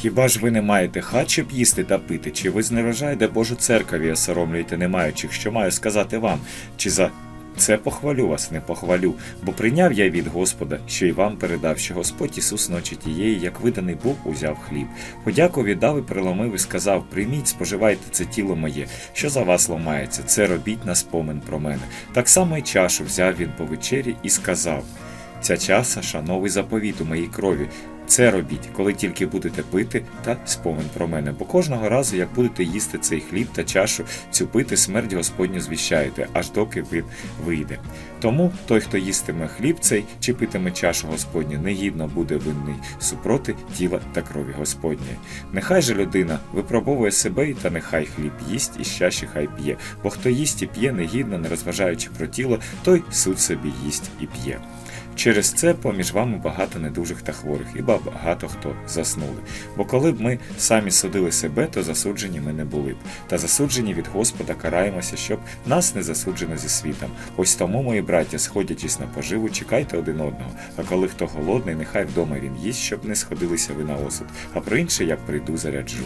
Хіба ж ви не маєте хат, щоб їсти та пити? Чи ви зневажаєте Божу церкові осоромлюєте не маючих? Що маю сказати вам? Чи за це похвалю вас, не похвалю, бо прийняв я від Господа, що й вам передав, що Господь Ісус ночі тієї, як виданий Бог, узяв хліб. Подяку віддав і приломив і сказав: Прийміть, споживайте це тіло моє, що за вас ламається, це робіть на спомин про мене. Так само й чашу взяв він по вечері і сказав: Ця часа, шановий заповіт у моїй крові. Це робіть, коли тільки будете пити та спомин про мене. Бо кожного разу, як будете їсти цей хліб та чашу, цю пити смерть Господню звіщаєте, аж доки він вийде. Тому той, хто їстиме хліб цей чи питиме чашу Господню, негідно буде винний супроти тіла та крові Господньої. Нехай же людина випробовує себе, та нехай хліб їсть і щащі хай п'є. Бо хто їсть і п'є негідно, не розважаючи про тіло, той суд собі їсть і п'є. Через це поміж вами багато недужих та хворих, і багато хто заснули. Бо коли б ми самі судили себе, то засуджені ми не були б. Та засуджені від Господа караємося, щоб нас не засуджено зі світом. Ось тому, мої браття, сходячись на поживу, чекайте один одного. А коли хто голодний, нехай вдома він їсть, щоб не сходилися ви на осуд. А про інше, як прийду, заряджу.